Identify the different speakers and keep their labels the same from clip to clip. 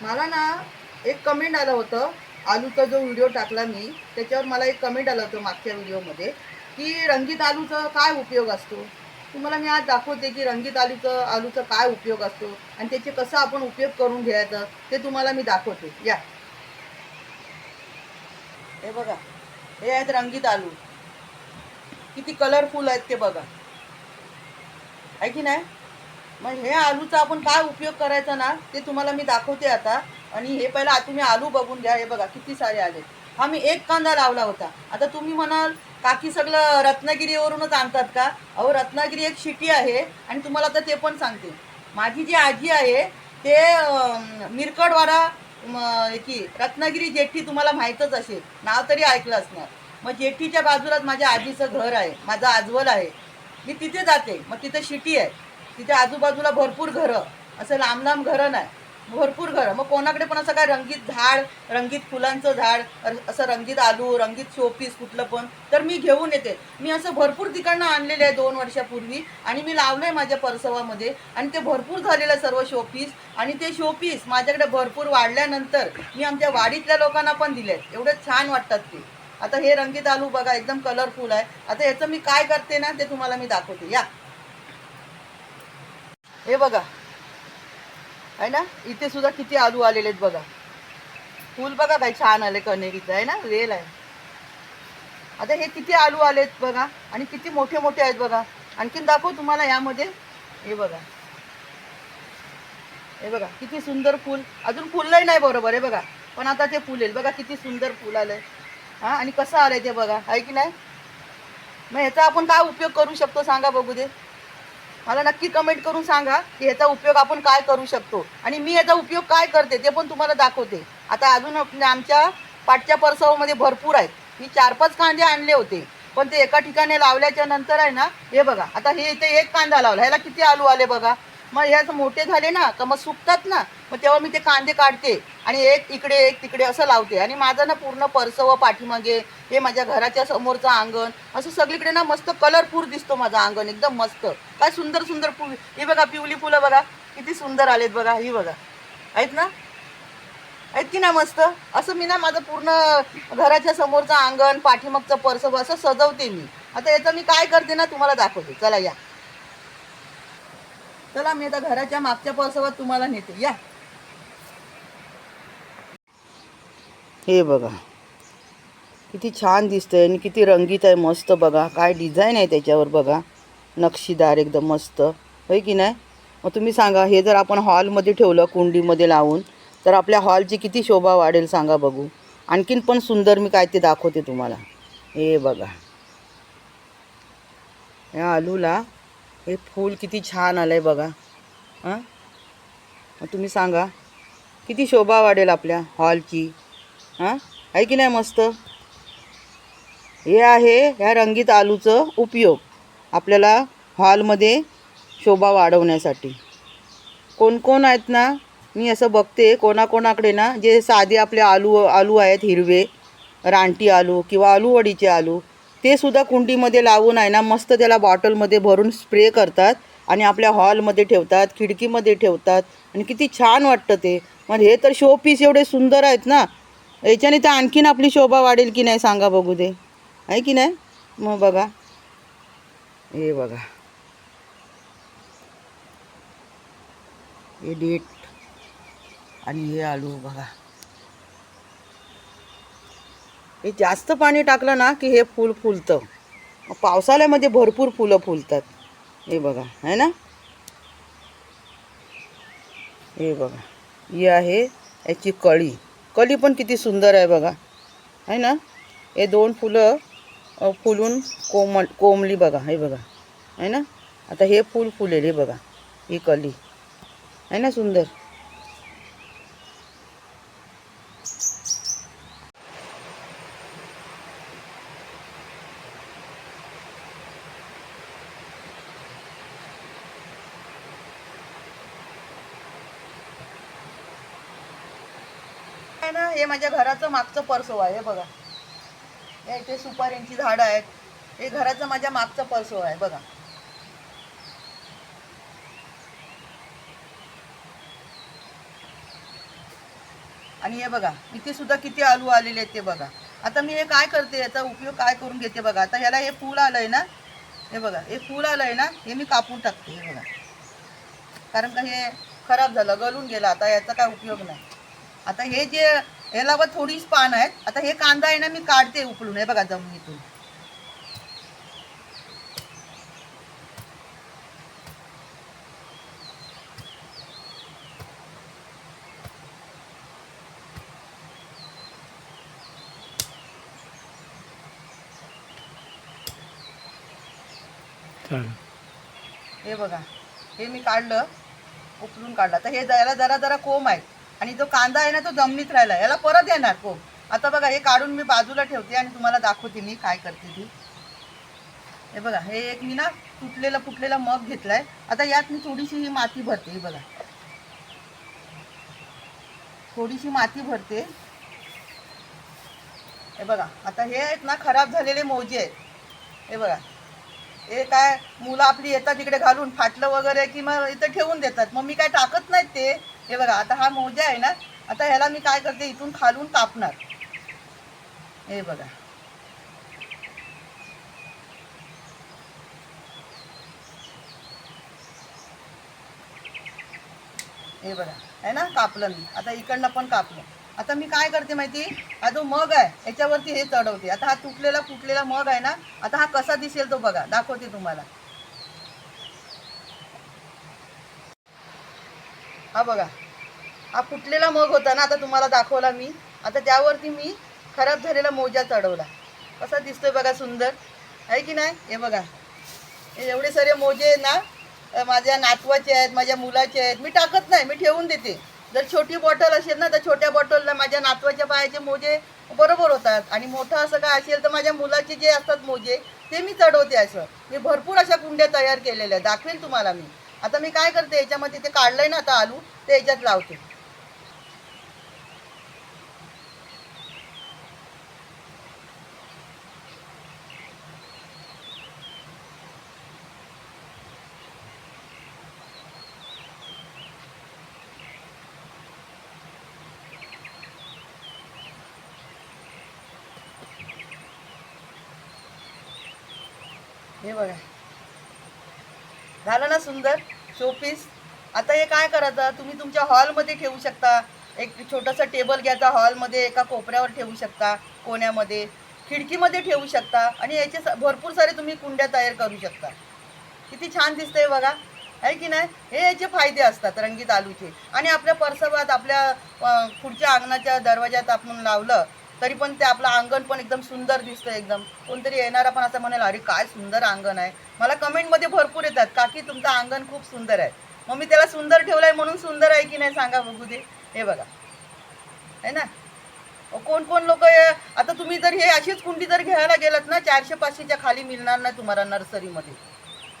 Speaker 1: मला ना एक कमेंट आलं होतं. आलूचा जो व्हिडिओ टाकला मी त्याच्यावर मला एक कमेंट आलं होतं मागच्या व्हिडिओमध्ये की रंगीत आलूचा काय उपयोग असतो? तुम्हाला मी आज दाखवते की रंगीत आलूचं आलूचा काय उपयोग असतो आणि त्याचे कसं आपण उपयोग करून घ्यायचं ते तुम्हाला मी दाखवते. या. हे बघा. हे आहेत रंगीत आलू. किती कलरफुल आहेत ते बघा. आहे की नाही? मग हे आलूचा आपण काय उपयोग करायचा ना ते तुम्हाला मी दाखवते आता. आणि हे पहिला तुम्ही आलू बघून घ्या हे बघा किती सारे आले. हा मी एक कांदा लावला होता. आता तुम्ही म्हणाल काकी सगळं रत्नागिरीवरूनच आणतात का? अहो रत्नागिरी एक शिटी आहे आणि तुम्हाला आता ते पण सांगते. माझी जी आजी आहे ते मिरकडवाडा की रत्नागिरी जेठी तुम्हाला माहीतच असेल. नाव तरी ऐकलं असणार. मग जेठीच्या बाजूलाच माझ्या आजीचं घर आहे माझं आजवल आहे. मी तिथे जाते मग तिथे शिटी आहे. तिथे आजूबाजूला भरपूर घरं. असं लांब लांब घरं नाही. भरपूर घरं. मग कोणाकडे पण असं काय रंगीत झाड रंगीत फुलांचं झाड असं रंगीत आलू रंगीत शोपीस कुठलं पण तर मी घेऊन येते. मी असं भरपूर तिकडनं आणलेलं आहे दोन वर्षापूर्वी आणि मी लावलं आहे माझ्या परसवामध्ये आणि ते भरपूर झालेलं सर्व शोपीस आणि ते शोपीस माझ्याकडे भरपूर वाढल्यानंतर मी आमच्या वाडीतल्या लोकांना पण दिले एवढे छान वाटतात ते. आता हे रंगीत आलू बघा एकदम कलरफुल आहे. आता याचं मी काय करते ना ते तुम्हाला मी दाखवते. या. हे बघा. आहे ना? इथे सुद्धा किती आलू आलेले आहेत बघा. फुल बघा काय छान आले कनेरीचं आहे ना? वेल आहे. आता हे किती आलू आलेत बघा. आणि किती मोठे मोठे आहेत बघा. आणखीन दाखव तुम्हाला यामध्ये. हे बघा. हे बघा किती सुंदर फुल. अजून फुललंही नाही बरोबर आहे बघा. पण आता ते फुलेल. बघा किती सुंदर फुल आलंय. हा? आणि कसं आलंय ते बघा. आहे की नाही? मग ह्याचा आपण काय उपयोग करू शकतो? सांगा बघू दे. मला नक्की कमेंट करून सांगा की ह्याचा उपयोग आपण काय करू शकतो. आणि मी याचा उपयोग काय करते ते पण तुम्हाला दाखवते. आता अजून आमच्या पाठच्या परसवामध्ये भरपूर आहेत. मी चार पाच कांदे आणले होते. पण ते एका ठिकाणी लावल्याच्या नंतर आहे ना हे बघा आता हे इथे एक कांदा लावला ह्याला किती आलू आले बघा? मग ह्याच मोठे झाले ना का मग सुकतात ना मग तेव्हा मी ते कांदे काढते आणि एक इकडे एक तिकडे असं लावते. आणि माझं ना पूर्ण परसव पाठीमागे हे माझ्या घराच्या समोरचं अंगण असं सगळीकडे ना मस्त कलरफुल दिसतो माझं अंगण एकदम मस्त. काय सुंदर सुंदर फुल ही बघा पिवली फुलं बघा किती सुंदर आलेत बघा ही बघा. आहेत ना? आहेत की ना मस्त? असं मी ना माझं पूर्ण घराच्या समोरचं अंगण पाठीमागचं परसव असं सजवते मी. आता याचं मी काय करते ना तुम्हाला दाखवते. चला या. चला मी आता घराच्या मागच्या परसवात तुम्हाला नेते. या. हे बघा. किती छान दिसतंय आणि किती रंगीत आहे मस्त बघा. काय डिझाईन आहे त्याच्यावर बघा. नक्षीदार एकदम मस्त. होय की नाही? मग तुम्ही सांगा हे जर आपण हॉलमध्ये ठेवलं कुंडीमध्ये लावून तर आपल्या हॉलची किती शोभा वाढेल सांगा बघू. आणखीन पण सुंदर मी काय ते दाखवते तुम्हाला. हे बघा. या आलूला हे फूल किती छान आलं आहे बघा. हां? मग तुम्ही सांगा. किती शोभा वाढेल आपल्या हॉलची. हां? आहे की नाही मस्त? हे आहे ह्या रंगीत आलूचं उपयोग. आपल्याला हॉलमध्ये शोभा वाढवण्यासाठी. कोण कोण आहेत ना मी असं बघते कोणाकोणाकडे ना जे साधे आपले आलू आलू आहेत हिरवे रानटी आलू किंवा आलूवडीचे आलू ते सुद्धा कुंडीमध्ये लावून आहे ना मस्त त्याला बॉटलमध्ये भरून स्प्रे करतात आणि आपल्या हॉलमध्ये ठेवतात खिडकीमध्ये ठेवतात. आणि किती छान वाटतं ते. मग हे तर शो पीस एवढे सुंदर आहेत ना. याच्याने तर आणखीन आपली शोभा वाढेल की नाही सांगा बघू दे. आहे की नाही? मग बघा. हे बघा. हे डेट आणि हे आलू बघा. हे जास्त पाणी टाकलं ना की हे फूल फुलतं. पावसाळ्यामध्ये भरपूर फुलं फुलतात. हे बघा आहे ना? हे बघा ही आहे याची कळी. कळी पण किती सुंदर आहे बघा. है ना? हे दोन फुलं फुलून कोमल कोंबली बघा हे बघा. है ना? आता हे फूल फुलेल हे बघा ही कली आहे ना सुंदर? हे माझ्या घराचं मागचं परसो आहे हे बघा. या इथे सुपारींची झाडं आहेत. हे घराचं माझ्या मागचं परसो आहे बघा. आणि हे बघा इथे सुद्धा किती आलू आलेले आहेत ते बघा. आता मी हे काय करते याचा उपयोग काय करून घेते बघा. आता ह्याला हे फूल आलंय ना हे बघा हे फूल आलंय ना हे मी कापून टाकते हे बघा. कारण का हे खराब झालं गलून गेलं आता याचा काय उपयोग नाही. आता हे जे याला बघ थोडीच पान आहेत. आता हे कांदा आहे ना मी काढते उकळून. हे बघा जमिनीतून हे बघा हे मी काढलं उकळून काढलं. तर हे याला जरा जरा कोंब आहे आणि जो कांदा आहे ना तो जमिनीत राहिला. याला परत येणार कोंब आता बघा हे काढून मी बाजूला ठेवते आणि तुम्हाला दाखवते मी काय करते ती. हे बघा हे एक मी ना तुटलेला फुटलेला मग घेतलाय. आता यात मी थोडीशी ही माती भरते हे बघा. थोडीशी माती भरते. हे बघा आता हे आहेत ना खराब झालेले मोजे आहेत. हे बघा. हे काय मुलं आपली येतात इकडे घालून फाटलं वगैरे की मग इथं ठेवून देतात. मग मी काय टाकत नाहीत ते. हे बघा आता हा मोजा आहे ना आता ह्याला मी काय करते इथून खालून कापणार. हे बघा. हे बघा आहे ना कापलं मी. आता इकडनं पण कापलं. आता मी काय करते माहिती? हा जो मग आहे याच्यावरती हे चढवते. आता हा तुटलेला फुटलेला मग आहे ना आता हा कसा दिसेल तो बघा दाखवते तुम्हाला. हा बघा. हा फुटलेला मग होता ना आता तुम्हाला दाखवला मी. आता त्यावरती मी खराब झालेला मोजा चढवला. कसा दिसतोय बघा सुंदर. आहे की नाही? हे बघा. हे एवढे सारे मोजे ना माझ्या नातवाचे आहेत माझ्या मुलाचे आहेत. मी टाकत नाही मी ठेवून देते. जर छोटी बॉटल असेल ना तर छोट्या बॉटलला माझ्या नातवाच्या पायाचे मोजे बरोबर होतात. आणि मोठं असं काय असेल तर माझ्या मुलाचे जे असतात मोजे ते मी चढवते असं. मी भरपूर अशा कुंड्या तयार केलेल्या दाखवेल तुम्हाला मी. आता मी काय करते याच्यामध्ये ते काढलंय ना आता आलू ते याच्यात लावते. हे बघा. झालं ना सुंदर? शोपीस? आता हे काय करायचं? तुम्ही तुमच्या हॉलमध्ये ठेवू शकता. एक छोटासा टेबल घ्यायचा हॉलमध्ये एका कोपऱ्यावर ठेवू शकता कोण्यामध्ये. खिडकीमध्ये ठेवू शकता आणि याचे स- भरपूर सारे तुम्ही कुंड्या तयार करू शकता. किती छान दिसतंय बघा. आहे की नाही? हे याचे फायदे असतात रंगीत आलूचे. आणि आपल्या परसवात आपल्या पुढच्या अंगणाच्या दरवाज्यात आपण लावलं तरी पण ते आपलं अंगण पण एकदम सुंदर दिसतं एकदम. कोणतरी येणारा पण असं म्हणेल अरे काय सुंदर अंगण आहे. मला कमेंटमध्ये भरपूर येतात काकी तुमचं अंगण खूप सुंदर आहे. मग मी त्याला सुंदर ठेवलं आहे म्हणून सुंदर आहे की नाही सांगा बघू दे हे बघा. आहे ना? कोण कोण लोक आता तुम्ही जर हे अशीच कुंडी जर घ्यायला गेलात ना चारशे पाचशेच्या खाली मिळणार नाही तुम्हाला नर्सरीमध्ये.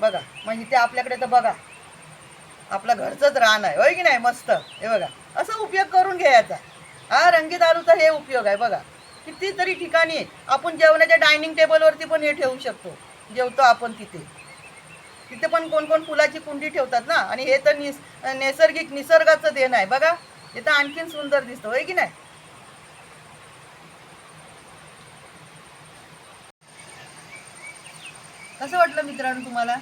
Speaker 1: बघा म्हणजे ते आपल्याकडे तर बघा. आपलं घरचंच रान आहे होय की नाही? मस्त. हे बघा. असा उपयोग करून घ्यायचा हा रंगीत आलूचा हे उपयोग आहे बघा. कितीतरी ठिकाणी आपण जेवणाच्या डायनिंग टेबलवरती पण हे ठेवू शकतो. जेवतो आपण तिथे. तिथे पण कोण कोण फुलाची कुंडी ठेवतात ना? आणि हे तर निस नैसर्गिक निसर्गाचं देण आहे बघा. हे तर आणखीन सुंदर दिसतं होय की नाही? कसं वाटलं मित्रांनो तुम्हाला?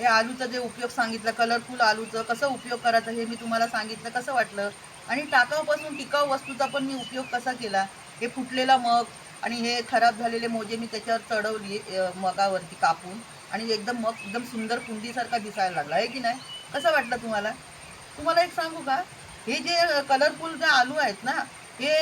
Speaker 1: हे आलूचा जे उपयोग सांगितलं कलरफुल आलूचं कसं उपयोग करायचं हे मी तुम्हाला सांगितलं कसं वाटलं? आणि टाकाऊपासून टिकाऊ वस्तूचा पण मी उपयोग कसा केला? हे फुटलेला मग आणि हे खराब झालेले मोजे मी त्याच्यावर चढवली मगावरती कापून आणि एकदम मग एकदम सुंदर कुंडीसारखा दिसायला लागला आहे की नाही? कसं वाटलं तुम्हाला? तुम्हाला एक सांगू का? हे जे कलरफुल जे आलू आहेत ना हे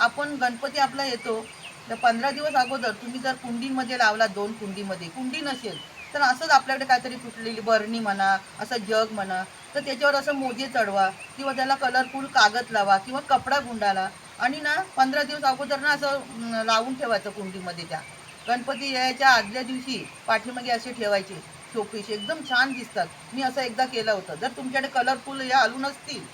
Speaker 1: आपण गणपती आपला येतो तर पंधरा दिवस अगोदर तुम्ही जर कुंडीमध्ये लावला दोन कुंडीमध्ये कुंडी नसेल तर असंच आपल्याकडे काहीतरी फुटलेली बरणी म्हणा असं जग म्हणा तर त्याच्यावर असं मोजे चढवा किंवा त्याला कलरफुल कागद लावा किंवा कपडा गुंडाला आणि ना पंधरा दिवस अगोदर ना असं लावून ठेवायचं कुंडीमध्ये त्या. गणपती यायच्या आदल्या दिवशी पाठीमागे असे ठेवायचे शोपीस एकदम छान दिसतात. मी असं एकदा केलं होतं. जर तुमच्याकडे कलरफुल हे आलू नसतील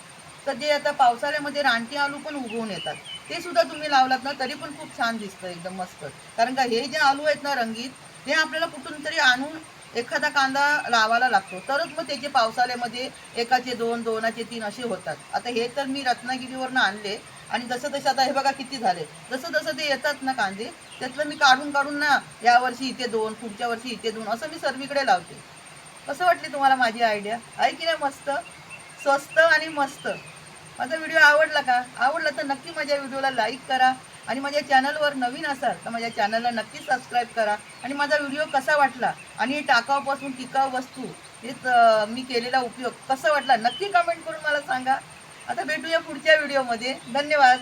Speaker 1: तर जे आता पावसाळ्यामध्ये रानटी आलू पण उगवून येतात ते सुद्धा तुम्ही लावलात ना तरी पण खूप छान दिसतं एकदम मस्त. कारण का हे जे आलू आहेत ना रंगीत ते आपल्याला कुठून तरी आणून एखादा कांदा लावायला लागतो. तरच मग त्याचे पावसाळ्यामध्ये एकाचे दोन दोनाचे तीन असे होतात. आता हे तर मी रत्नागिरीवरनं आणले आणि जसं जसं आता हे बघा किती झाले. जसं जसं ते येतात ना कांदे त्यातलं मी काढून काढून ना यावर्षी इथे दोन पुढच्या वर्षी इथे दोन असं मी सर्वीकडे लावते. कसं वाटली तुम्हाला माझी आयडिया आहे की नाही मस्त? स्वस्त आणि मस्त. माझा व्हिडिओ आवडला का? आवडला तर नक्की माझ्या व्हिडिओला लाईक करा. आणि माझ्या चॅनलवर नवीन असाल तर माझ्या चॅनलला नक्की सबस्क्राईब करा. आणि माझा व्हिडिओ कसा वाटला? आणि टाकावपासून टिकाव वस्तू हे मी केलेला उपयोग कसा वाटला? नक्की कमेंट करून मला सांगा. आता भेटूया पुढच्या व्हिडिओमध्ये धन्यवाद.